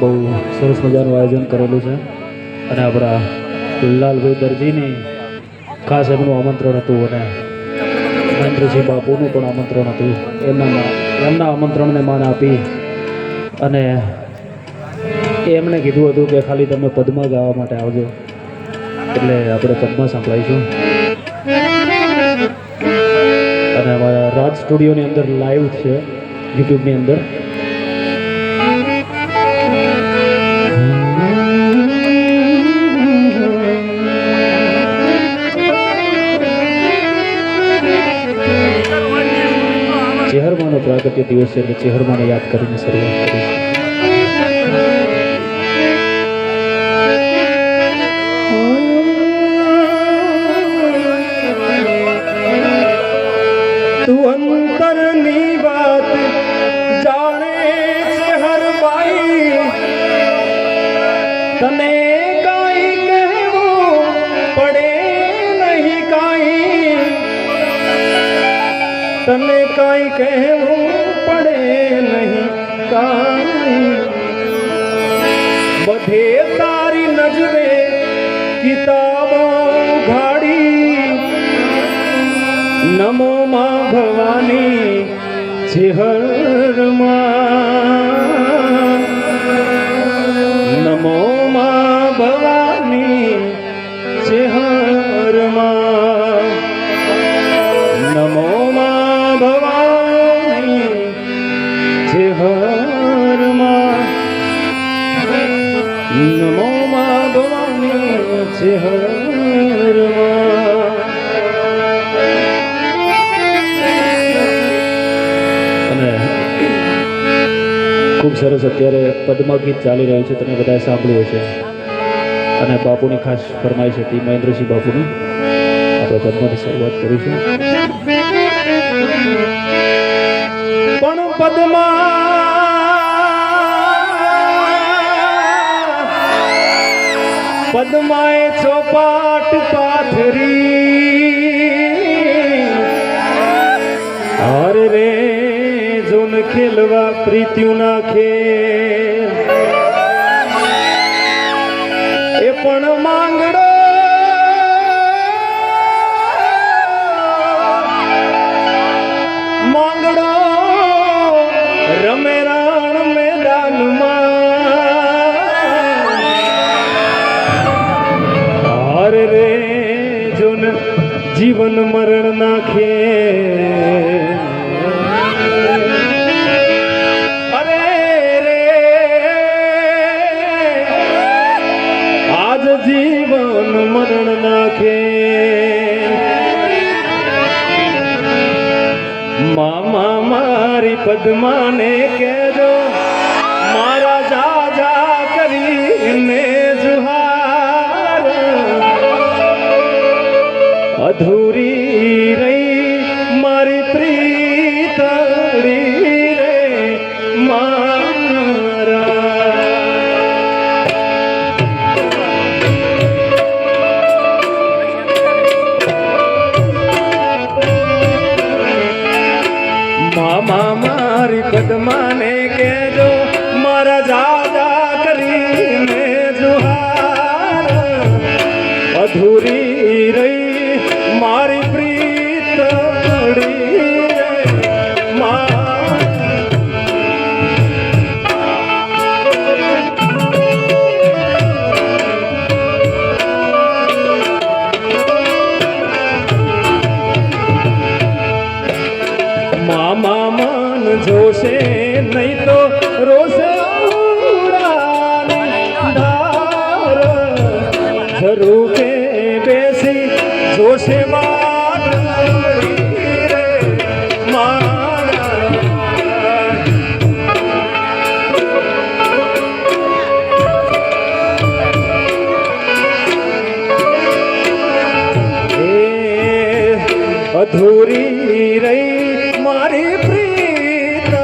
બહુ સરસ મજાનું આયોજન કરેલું છે. અને આપણા લાલભાઈ દરજીની ખાસ એમનું આમંત્રણ હતું અને મહેન્દ્રસિંહ બાપુનું પણ આમંત્રણ હતું. એમના એમના આમંત્રણને માન આપી અને એમણે કીધું હતું કે ખાલી તમે પદ્મા ગાવા માટે આવજો. એટલે આપણે પદ્મા સંભળાઈશું અને અમારા રાજ સ્ટુડિયોની અંદર લાઈવ છે યુટ્યુબની અંદર. ચેહરમાનો દિવસે છે યાદ કરીને શરૂઆત કરીશું કાંઈ કહેવું પડે નહીં. કાઈ બધે તારી નજરે કિતાબ ઉઘાડી. નમો માં ભવાની ચેહરમાં અને ખૂબ સરસ અત્યારે પદ્મા ગીત ચાલી રહ્યું છે, તમે બધાએ સાંભળ્યું છે અને બાપુની ખાસ ફરમાઈશ હતી મહેન્દ્રસિંહ બાપુની. આપણે પદ્માથી શરૂઆત કરીશું. પણ પદ્મા પદ્માએ ચોપાટ પાથરી. હર રે જોન ખેલવા પ્રીત્યુ નાખે એ પણ માંગડો મરણ નાખે. અરે રે. આજ જીવન મરણ નાખે. મામા મારી પદ્માને કહેજો. અધૂરી રહી, મારી પ્રીતળી રે મારા મામા મારી પદ્માને કેજો, મારા જાજા કરીને જુહાર. અધૂરી મામા મન જોશે નહીં તો રોશે ઝરૂકે બેસી જોશે અધૂરી રહી তোমারে প্রীত